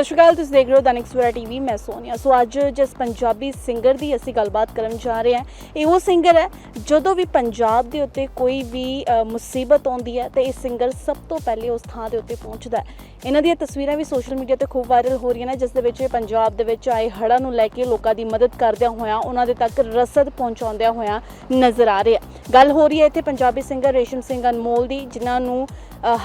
ਸਤਿ ਸ਼੍ਰੀ ਅਕਾਲ, ਤੁਸੀਂ ਦੇਖ ਰਹੇ ਹੋ ਦੈਨਿਕ ਸਵੇਰਾ ਟੀਵੀ, ਮੈਂ ਸੋਨੀਆ। ਸੋ ਅੱਜ ਜਿਸ ਪੰਜਾਬੀ ਸਿੰਗਰ ਦੀ ਅਸੀਂ ਗੱਲਬਾਤ ਕਰਨ ਜਾ ਰਹੇ ਹਾਂ, ਇਹ ਉਹ ਸਿੰਗਰ ਹੈ, ਜਦੋਂ ਵੀ ਪੰਜਾਬ ਦੇ ਉੱਤੇ ਕੋਈ ਵੀ ਮੁਸੀਬਤ ਆਉਂਦੀ ਹੈ, ਤੇ ਇਹ ਸਿੰਗਰ ਸਭ ਤੋਂ ਪਹਿਲੇ ਉਸ ਥਾਂ ਦੇ ਉੱਤੇ ਪਹੁੰਚਦਾ ਹੈ। ਇਹਨਾਂ ਦੀਆਂ ਤਸਵੀਰਾਂ ਵੀ ਸੋਸ਼ਲ ਮੀਡੀਆ ਤੇ ਖੂਬ ਵਾਇਰਲ ਹੋ ਰਹੀਆਂ ਨੇ, ਜਿਸ ਦੇ ਵਿੱਚ ਪੰਜਾਬ ਦੇ ਵਿੱਚ ਆਏ ਹੜ੍ਹਾਂ ਨੂੰ ਲੈ ਕੇ ਲੋਕਾਂ ਦੀ ਮਦਦ ਕਰਦਿਆਂ ਹੋਇਆਂ, ਉਹਨਾਂ ਦੇ ਤੱਕ ਰਸਦ ਪਹੁੰਚਾਉਂਦਿਆਂ ਹੋਇਆਂ ਨਜ਼ਰ ਆ ਰਿਹਾ ਗੱਲ ਹੋ ਰਹੀ ਹੈ ਇੱਥੇ ਪੰਜਾਬੀ ਸਿੰਗਰ ਰੇਸ਼ਮ ਸਿੰਘ ਅਨਮੋਲ ਦੀ, ਜਿਨ੍ਹਾਂ ਨੂੰ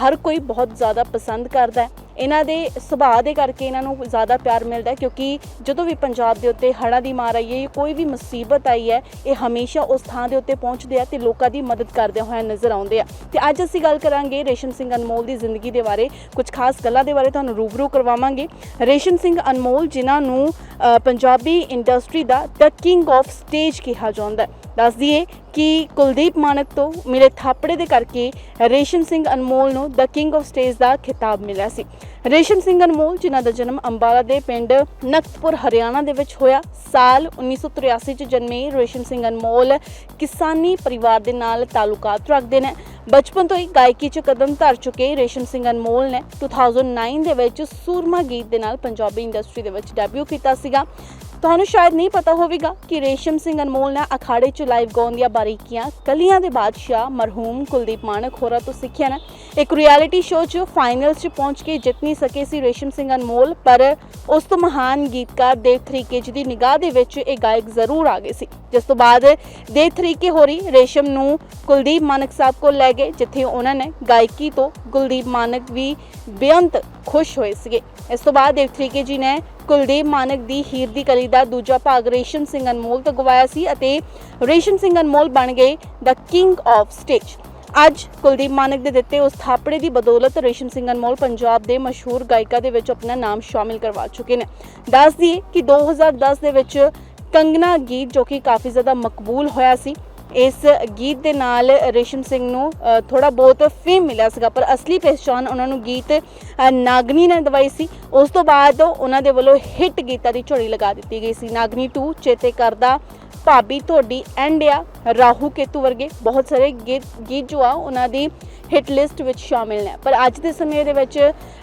ਹਰ ਕੋਈ ਬਹੁਤ ਜ਼ਿਆਦਾ ਪਸੰਦ ਕਰਦਾ ਹੈ। ਇਹਨਾਂ ਦੇ ਸੁਭਾਅ ਦੇ ਕਰਕੇ ਇਹਨਾਂ ਨੂੰ ਜ਼ਿਆਦਾ ਪਿਆਰ ਮਿਲਦਾ ਹੈ, ਕਿਉਂਕਿ ਜਦੋਂ ਵੀ ਪੰਜਾਬ ਦੇ ਉੱਤੇ ਹੜ੍ਹਾਂ ਦੀ ਮਾਰ ਆਈ ਹੈ ਕੋਈ ਵੀ ਮੁਸੀਬਤ ਆਈ ਹੈ, ਇਹ ਹਮੇਸ਼ਾ ਉਸ ਥਾਂ ਦੇ ਉੱਤੇ ਪਹੁੰਚਦੇ ਆ ਤੇ ਲੋਕਾਂ ਦੀ ਮਦਦ ਕਰਦੇ ਹੋਏ ਨਜ਼ਰ ਆਉਂਦੇ ਆ। ਤੇ ਅੱਜ ਅਸੀਂ ਗੱਲ ਕਰਾਂਗੇ ਰੇਸ਼ਮ ਸਿੰਘ ਅਨਮੋਲ ਦੀ ਜ਼ਿੰਦਗੀ ਦੇ ਬਾਰੇ, ਕੁਝ ਖਾਸ ਗੱਲਾਂ ਦੇ ਬਾਰੇ ਤੁਹਾਨੂੰ ਰੂਬਰੂ ਕਰਵਾਵਾਂਗੇ। ਰੇਸ਼ਮ ਸਿੰਘ ਅਨਮੋਲ ਜਿਨ੍ਹਾਂ ਨੂੰ ਪੰਜਾਬੀ ਇੰਡਸਟਰੀ ਦਾ ਦ ਕਿੰਗ ਆਫ ਸਟੇਜ ਕਿਹਾ ਜਾਂਦਾ ਹੈ। ਦੱਸ ਦਈਏ ਕਿ ਕੁਲਦੀਪ ਮਾਨਕ ਤੋਂ ਮਿਲੇ ਥਾਪੜੇ ਦੇ ਕਰਕੇ ਰੇਸ਼ਮ ਸਿੰਘ ਅਨਮੋਲ ਨੂੰ ਦ ਕਿੰਗ ਆਫ ਸਟੇਜ ਦਾ ਖਿਤਾਬ ਮਿਲਿਆ ਸੀ। ਰੇਸ਼ਮ ਸਿੰਘ ਅਨਮੋਲ, ਜਿਨ੍ਹਾਂ ਦਾ ਜਨਮ ਅੰਬਾਲਾ ਦੇ ਪਿੰਡ ਨਕਤਪੁਰ, ਹਰਿਆਣਾ ਦੇ ਵਿੱਚ ਹੋਇਆ, ਸਾਲ 1983 ਚ ਜਨਮੇ ਰੇਸ਼ਮ ਸਿੰਘ ਅਨਮੋਲ ਕਿਸਾਨੀ ਪਰਿਵਾਰ ਦੇ ਨਾਲ ਤਾਲੁਕਾਤ ਰੱਖਦੇ ਨੇ। ਬਚਪਨ ਤੋਂ ਹੀ ਗਾਇਕੀ 'ਚ ਕਦਮ ਧਰ ਚੁੱਕੇ ਰੇਸ਼ਮ ਸਿੰਘ ਅਨਮੋਲ ਨੇ। 2009 ਦੇ ਵਿੱਚ ਸੂਰਮਾ ਗੀਤ ਦੇ ਨਾਲ ਪੰਜਾਬੀ ਇੰਡਸਟਰੀ ਦੇ ਵਿੱਚ ਡੈਬਿਊ ਕੀਤਾ ਸੀਗਾ। ਤੁਹਾਨੂੰ ਸ਼ਾਇਦ ਨਹੀਂ ਪਤਾ ਹੋਵੇਗਾ ਕਿ ਰੇਸ਼ਮ ਸਿੰਘ ਅਨਮੋਲ ਨੇ ਅਖਾੜੇ 'ਚ ਲਾਈਵ ਗਾਉਣ ਦੀਆਂ ਬਾਰੀਕੀਆਂ, ਕਲੀਆਂ ਦੇ ਬਾਦਸ਼ਾਹ ਮਰਹੂਮ ਕੁਲਦੀਪ ਮਾਨਕ ਹੋਰਾਂ ਤੋਂ ਸਿੱਖਿਆ ਨੇ। ਇੱਕ ਰਿਐਲਿਟੀ ਸ਼ੋਅ 'ਚ ਫਾਈਨਲ 'ਚ ਪਹੁੰਚ ਕੇ ਜਿੱਤ ਨਹੀਂ ਸਕੇ ਸੀ ਰੇਸ਼ਮ ਸਿੰਘ ਅਨਮੋਲ, ਪਰ ਉਸ ਤੋਂ ਮਹਾਨ ਗੀਤਕਾਰ ਦੇਵ ਥਰੀਕੇ ਜੀ ਦੀ ਨਿਗਾਹ ਦੇ ਵਿੱਚ ਇਹ ਗਾਇਕ ਜ਼ਰੂਰ ਆ ਗਏ ਸੀ। ਜਿਸ ਤੋਂ ਬਾਅਦ ਦੇਵ ਥਰੀਕੇ ਹੋਰੀ ਰੇਸ਼ਮ ਨੂੰ ਕੁਲਦੀਪ ਮਾਨਕ ਸਾਹਿਬ ਕੋਲ ਲੈ ਗਏ, ਜਿੱਥੇ ਉਹਨਾਂ ਨੇ ਗਾਇਕੀ ਤੋਂ ਕੁਲਦੀਪ ਮਾਨਕ ਵੀ ਬੇਅੰਤ ਖੁਸ਼ ਹੋਏ ਸੀਗੇ। ਇਸ ਤੋਂ ਬਾਅਦ ਦੇਵ ਥਰੀਕੇ ਜੀ ਨੇ ਕੁਲਦੀਪ ਮਾਨਕ ਦੀ ਹੀਰ ਦੀ ਕਲੀ ਦਾ ਦੂਜਾ ਭਾਗ ਰੇਸ਼ਮ ਸਿੰਘ ਅਨਮੋਲ ਤੋਂ ਗਵਾਇਆ ਸੀ ਅਤੇ ਰੇਸ਼ਮ ਸਿੰਘ ਅਨਮੋਲ ਬਣ ਗਏ ਦਾ ਕਿੰਗ ਆਫ ਸਟੇਜ ਅੱਜ ਕੁਲਦੀਪ ਮਾਨਕ ਦੇ ਦਿੱਤੇ ਉਸ ਥਾਪੜੇ ਦੀ ਬਦੌਲਤ ਰੇਸ਼ਮ ਸਿੰਘ ਅਨਮੋਲ ਪੰਜਾਬ ਦੇ ਮਸ਼ਹੂਰ ਗਾਇਕਾ ਦੇ ਵਿੱਚ ਆਪਣਾ ਨਾਮ ਸ਼ਾਮਿਲ ਕਰਵਾ ਚੁੱਕੇ ਨੇ। ਦੱਸ ਦਈਏ ਕਿ 2010 ਦੇ ਵਿੱਚ ਕੰਗਨਾ ਗੀਤ ਜੋ ਕਿ ਕਾਫੀ ਜ਼ਿਆਦਾ ਮਕਬੂਲ ਹੋਇਆ ਸੀ ਇਸ ਗੀਤ ਦੇ ਨਾਲ ਰੇਸ਼ਮ ਸਿੰਘ ਨੂੰ ਥੋੜਾ ਬਹੁਤ ਫੇਮ ਮਿਲਿਆ ਸੀਗਾ, ਪਰ ਅਸਲੀ ਪਹਿਚਾਨ ਉਹਨਾਂ ਨੂੰ ਗੀਤ ਨਾਗਨੀ ਨੇ ਦਵਾਈ ਸੀ। ਉਸ ਤੋਂ ਬਾਅਦ ਉਹਨਾਂ ਦੇ ਵੱਲੋਂ ਹਿੱਟ ਗੀਤਾਂ ਦੀ ਝੋਲੀ ਲਗਾ ਦਿੱਤੀ ਗਈ ਸੀ। ਨਾਗਨੀ 2 ਚੇਤੇ ਕਰਦਾ, ਭਾਬੀ ਤੁਹਾਡੀ ਐਂਡ ਆ, ਰਾਹੂ ਕੇਤੂ ਵਰਗੇ ਬਹੁਤ ਸਾਰੇ ਗੀਤ ਗੀਤ ਜੋ ਆ, ਉਹਨਾਂ ਦੀ ਹਿੱਟ ਲਿਸਟ ਵਿੱਚ ਸ਼ਾਮਿਲ ਨੇ। ਪਰ ਅੱਜ ਦੇ ਸਮੇਂ ਦੇ ਵਿੱਚ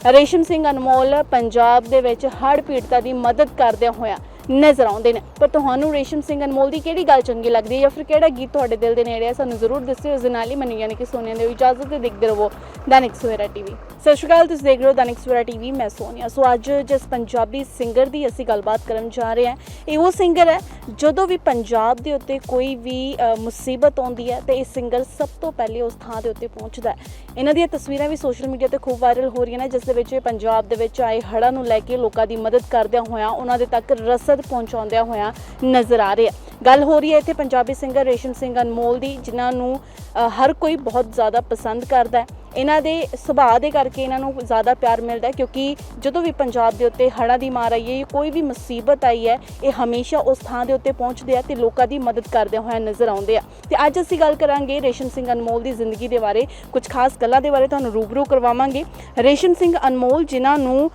ਰੇਸ਼ਮ ਸਿੰਘ ਅਨਮੋਲ ਪੰਜਾਬ ਦੇ ਵਿੱਚ ਹੜ੍ਹ ਪੀੜਤਾਂ ਦੀ ਮਦਦ ਕਰਦਿਆਂ ਹੋਇਆ ਨਜ਼ਰ ਆਉਂਦੇ ਨੇ। ਪਰ ਤੁਹਾਨੂੰ ਰੇਸ਼ਮ ਸਿੰਘ ਅਨਮੋਲ ਦੀ ਕਿਹੜੀ ਗੱਲ ਚੰਗੀ ਲੱਗਦੀ ਹੈ ਜਾਂ ਫਿਰ ਕਿਹੜਾ ਗੀਤ ਤੁਹਾਡੇ ਦਿਲ ਦੇ ਨੇੜੇ ਹੈ ਸਾਨੂੰ ਜ਼ਰੂਰ ਦੱਸਿਓ। ਇਸ ਦੇ ਨਾਲ ਹੀ ਮੈਨੂੰ ਯਾਨੀ ਕਿ ਸੋਨੀਆ ਦੇ ਇਜਾਜ਼ਤ ਤੇ ਦੇਖਦੇ ਰਹੋ ਦੈਨਿਕ ਸਵੇਰਾ ਟੀਵੀ। ਸਤਿ ਸ਼੍ਰੀ ਅਕਾਲ, ਤੁਸੀਂ ਦੇਖ ਰਹੇ ਹੋ ਦੈਨਿਕ ਸਵੇਰਾ ਟੀਵੀ, ਮੈਂ ਸੋਨੀਆ। ਸੋ ਅੱਜ ਜਿਸ ਪੰਜਾਬੀ ਸਿੰਗਰ ਦੀ ਅਸੀਂ ਗੱਲਬਾਤ ਕਰਨ ਜਾ ਰਹੇ ਹਾਂ, ਇਹ ਉਹ ਸਿੰਗਰ ਹੈ, ਜਦੋਂ ਵੀ ਪੰਜਾਬ ਦੇ ਉੱਤੇ ਕੋਈ ਵੀ ਮੁਸੀਬਤ ਆਉਂਦੀ ਹੈ, ਤੇ ਇਹ ਸਿੰਗਰ ਸਭ ਤੋਂ ਪਹਿਲੇ ਉਸ ਥਾਂ ਦੇ ਉੱਤੇ ਪਹੁੰਚਦਾ ਹੈ। ਇਹਨਾਂ ਦੀਆਂ ਤਸਵੀਰਾਂ ਵੀ ਸੋਸ਼ਲ ਮੀਡੀਆ ਤੇ ਖੂਬ ਵਾਇਰਲ ਹੋ ਰਹੀਆਂ ਨੇ, ਜਿਸ ਦੇ ਵਿੱਚ ਇਹ ਪੰਜਾਬ ਦੇ ਵਿੱਚ ਆਏ ਹੜ੍ਹਾਂ ਨੂੰ ਲੈ ਕੇ ਲੋਕਾਂ ਦੀ ਮਦਦ ਕਰਦਿਆਂ ਹੋਇਆਂ ਉਹਨਾਂ ਦੇ ਤੱਕ ਰਸ ਰਸਦ ਪਹੁੰਚਾਉਂਦਿਆਂ ਹੋਇਆਂ ਨਜ਼ਰ ਆ ਰਿਹਾ ਗੱਲ ਹੋ ਰਹੀ ਹੈ ਇੱਥੇ ਪੰਜਾਬੀ ਸਿੰਗਰ ਰੇਸ਼ਮ ਸਿੰਘ ਅਨਮੋਲ ਦੀ ਜਿਨ੍ਹਾਂ ਨੂੰ ਅ, ਹਰ ਕੋਈ ਬਹੁਤ ਜ਼ਿਆਦਾ ਪਸੰਦ ਕਰਦਾ ਹੈ। ਇਹਨਾਂ ਦੇ ਸੁਭਾਅ ਦੇ ਕਰਕੇ ਇਹਨਾਂ ਨੂੰ ਜ਼ਿਆਦਾ ਪਿਆਰ ਮਿਲਦਾ ਹੈ, ਕਿਉਂਕਿ ਜਦੋਂ ਵੀ ਪੰਜਾਬ ਦੇ ਉੱਤੇ ਹੜ੍ਹਾਂ ਦੀ ਮਾਰ ਆਈ ਹੈ ਜਾਂ ਕੋਈ ਵੀ ਮੁਸੀਬਤ ਆਈ ਹੈ, ਇਹ ਹਮੇਸ਼ਾ ਉਸ ਥਾਂ ਦੇ ਉੱਤੇ ਪਹੁੰਚਦੇ ਆ ਤੇ ਲੋਕਾਂ ਦੀ ਮਦਦ ਕਰਦੇ ਹੋਏ ਨਜ਼ਰ ਆਉਂਦੇ ਆ। ਤੇ ਅੱਜ ਅਸੀਂ ਗੱਲ ਕਰਾਂਗੇ ਰੇਸ਼ਮ ਸਿੰਘ ਅਨਮੋਲ ਦੀ ਜ਼ਿੰਦਗੀ ਦੇ ਬਾਰੇ, ਕੁਝ ਖਾਸ ਗੱਲਾਂ ਦੇ ਬਾਰੇ ਤੁਹਾਨੂੰ ਰੂਬਰੂ ਕਰਵਾਵਾਂਗੇ। ਰੇਸ਼ਮ ਸਿੰਘ ਅਨਮੋਲ ਜਿਨ੍ਹਾਂ ਨੂੰ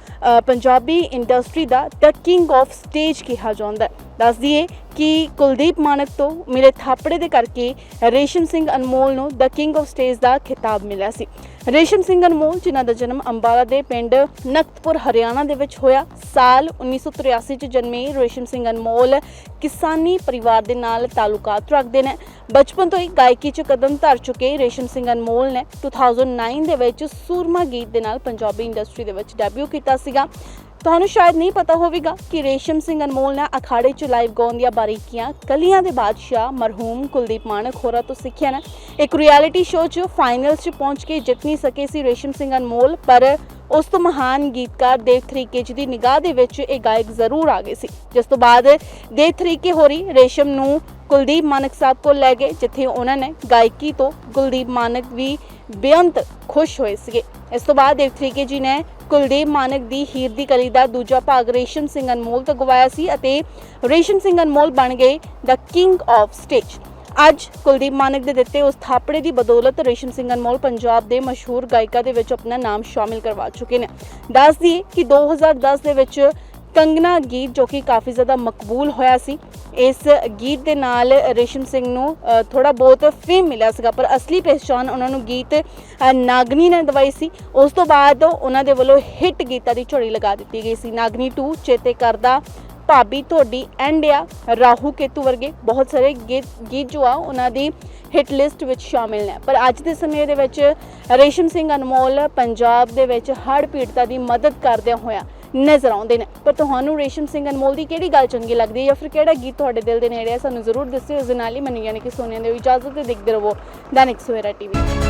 ਪੰਜਾਬੀ ਇੰਡਸਟਰੀ ਦਾ ਦ ਕਿੰਗ ਆਫ ਸਟੇਜ ਕਿਹਾ ਜਾਂਦਾ ਹੈ। ਦੱਸ ਦਈਏ ਕਿ ਕੁਲਦੀਪ ਮਾਨਕ ਤੋਂ ਮਿਲੇ ਥਾਪੜੇ ਦੇ ਕਰਕੇ ਰੇਸ਼ਮ ਸਿੰਘ ਅਨਮੋਲ ਨੂੰ ਦ ਕਿੰਗ ਆਫ ਸਟੇਜ ਦਾ ਖਿਤਾਬ ਮਿਲਿਆ ਸੀ। ਰੇਸ਼ਮ ਸਿੰਘ ਅਨਮੋਲ, ਜਿਨ੍ਹਾਂ ਦਾ ਜਨਮ ਅੰਬਾਲਾ ਦੇ ਪਿੰਡ ਨਕਤਪੁਰ, ਹਰਿਆਣਾ ਦੇ ਵਿੱਚ ਹੋਇਆ, ਸਾਲ 1983 ਚ ਜਨਮੇ ਰੇਸ਼ਮ ਸਿੰਘ ਅਨਮੋਲ ਕਿਸਾਨੀ ਪਰਿਵਾਰ ਦੇ ਨਾਲ ਤਾਲੁਕਾਤ ਰੱਖਦੇ ਨੇ। ਬਚਪਨ ਤੋਂ ਹੀ ਗਾਇਕੀ 'ਚ ਕਦਮ ਧਰ ਚੁੱਕੇ ਰੇਸ਼ਮ ਸਿੰਘ ਅਨਮੋਲ ਨੇ। 2009 ਦੇ ਵਿੱਚ ਸੂਰਮਾ ਗੀਤ ਦੇ ਨਾਲ ਪੰਜਾਬੀ ਇੰਡਸਟਰੀ ਦੇ ਵਿੱਚ ਡੈਬਿਊ ਕੀਤਾ ਸੀਗਾ। ਤੁਹਾਨੂੰ ਸ਼ਾਇਦ ਨਹੀਂ ਪਤਾ ਹੋਵੇਗਾ ਕਿ ਰੇਸ਼ਮ ਸਿੰਘ ਅਨਮੋਲ ਨੇ ਅਖਾੜੇ 'ਚ ਲਾਈਵ ਗਾਉਣ ਦੀਆਂ ਬਾਰੀਕੀਆਂ, ਕਲੀਆਂ ਦੇ ਬਾਦਸ਼ਾਹ ਮਰਹੂਮ ਕੁਲਦੀਪ ਮਾਨਕ ਹੋਰਾਂ ਤੋਂ ਸਿੱਖਿਆ ਨੇ। ਇੱਕ ਰਿਐਲਿਟੀ ਸ਼ੋਅ 'ਚ ਫਾਈਨਲਸ 'ਚ ਪਹੁੰਚ ਕੇ ਜਿੱਤ ਨਹੀਂ ਸਕੇ ਸੀ ਰੇਸ਼ਮ ਸਿੰਘ ਅਨਮੋਲ, ਪਰ ਉਸ ਤੋਂ ਮਹਾਨ ਗੀਤਕਾਰ ਦੇਵ ਥਰੀਕੇ ਜੀ ਦੀ ਨਿਗਾਹ ਦੇ ਵਿੱਚ ਇਹ ਗਾਇਕ ਜ਼ਰੂਰ ਆ ਗਏ ਸੀ। ਜਿਸ ਤੋਂ ਬਾਅਦ ਦੇਵ ਥਰੀਕੇ ਹੋਰੀ ਰੇਸ਼ਮ ਨੂੰ ਕੁਲਦੀਪ ਮਾਨਕ ਸਾਹਿਬ ਕੋਲ ਲੈ ਗਏ, ਜਿੱਥੇ ਉਹਨਾਂ ਨੇ ਗਾਇਕੀ ਤੋਂ ਕੁਲਦੀਪ ਮਾਨਕ ਵੀ ਬੇਅੰਤ ਖੁਸ਼ ਹੋਏ ਸੀਗੇ। ਇਸ ਤੋਂ ਬਾਅਦ ਦੇਵ ਥਰੀਕੇ ਜੀ ਨੇ ਕੁਲਦੀਪ ਮਾਨਕ ਦੀ ਹੀਰ ਦੀ ਕਲੀ ਦਾ ਦੂਜਾ ਭਾਗ ਰੇਸ਼ਮ ਸਿੰਘ ਅਨਮੋਲ ਤੋਂ ਗਵਾਇਆ ਸੀ ਅਤੇ ਰੇਸ਼ਮ ਸਿੰਘ ਅਨਮੋਲ ਬਣ ਗਏ ਦਾ ਕਿੰਗ ਆਫ ਸਟੇਜ ਅੱਜ ਕੁਲਦੀਪ ਮਾਨਕ ਦੇ ਦਿੱਤੇ ਉਸ ਥਾਪੜੇ ਦੀ ਬਦੌਲਤ ਰੇਸ਼ਮ ਸਿੰਘ ਅਨਮੋਲ ਪੰਜਾਬ ਦੇ ਮਸ਼ਹੂਰ ਗਾਇਕਾ ਦੇ ਵਿੱਚ ਆਪਣਾ ਨਾਮ ਸ਼ਾਮਿਲ ਕਰਵਾ ਚੁੱਕੇ ਨੇ। ਦੱਸ ਦਈਏ ਕਿ 2010 ਦੇ ਵਿੱਚ ਕੰਗਨਾ ਗੀਤ ਜੋ ਕਿ ਕਾਫੀ ਜ਼ਿਆਦਾ ਮਕਬੂਲ ਹੋਇਆ ਸੀ ਇਸ ਗੀਤ ਦੇ ਨਾਲ ਰੇਸ਼ਮ ਸਿੰਘ ਨੂੰ ਥੋੜਾ ਬਹੁਤ ਫੇਮ ਮਿਲਿਆ ਸੀਗਾ, ਪਰ ਅਸਲੀ ਪਹਿਚਾਨ ਉਹਨਾਂ ਨੂੰ ਗੀਤ ਨਾਗਨੀ ਨੇ ਦਵਾਈ ਸੀ। ਉਸ ਤੋਂ ਬਾਅਦ ਉਹਨਾਂ ਦੇ ਵੱਲੋਂ ਹਿੱਟ ਗੀਤਾਂ ਦੀ ਝੜੀ ਲਗਾ ਦਿੱਤੀ ਗਈ ਸੀ। ਨਾਗਨੀ 2 ਚੇਤੇ ਕਰਦਾ, ਭਾਬੀ ਤੁਹਾਡੀ ਐਂਡ ਆ, ਰਾਹੂ ਕੇਤੂ ਵਰਗੇ ਬਹੁਤ ਸਾਰੇ ਗੀਤ ਗੀਤ ਜੋ ਆ, ਉਹਨਾਂ ਦੀ ਹਿੱਟ ਲਿਸਟ ਵਿੱਚ ਸ਼ਾਮਿਲ ਨੇ। ਪਰ ਅੱਜ ਦੇ ਸਮੇਂ ਦੇ ਵਿੱਚ ਰੇਸ਼ਮ ਸਿੰਘ ਅਨਮੋਲ ਪੰਜਾਬ ਦੇ ਵਿੱਚ ਹੜ੍ਹ ਪੀੜਤਾਂ ਦੀ ਮਦਦ ਕਰਦਿਆਂ ਹੋਇਆ ਨਜ਼ਰ ਆਉਂਦੇ ਨੇ। ਪਰ ਤੁਹਾਨੂੰ ਰੇਸ਼ਮ ਸਿੰਘ ਅਨਮੋਲ ਦੀ ਕਿਹੜੀ ਗੱਲ ਚੰਗੀ ਲੱਗਦੀ ਹੈ ਜਾਂ ਫਿਰ ਕਿਹੜਾ ਗੀਤ ਤੁਹਾਡੇ ਦਿਲ ਦੇ ਨੇੜੇ ਹੈ, ਸਾਨੂੰ ਜ਼ਰੂਰ ਦੱਸਿਓ। ਇਸ ਦੇ ਨਾਲ ਹੀ ਮੈਨੂੰ ਯਾਨੀ ਕਿ ਸੋਨੀਆ ਦੇ ਇਜਾਜ਼ਤ ਤੇ ਦੇਖਦੇ ਰਹੋ। ਦੈਨਿਕ ਸਵੇਰਾ ਟੀਵੀ।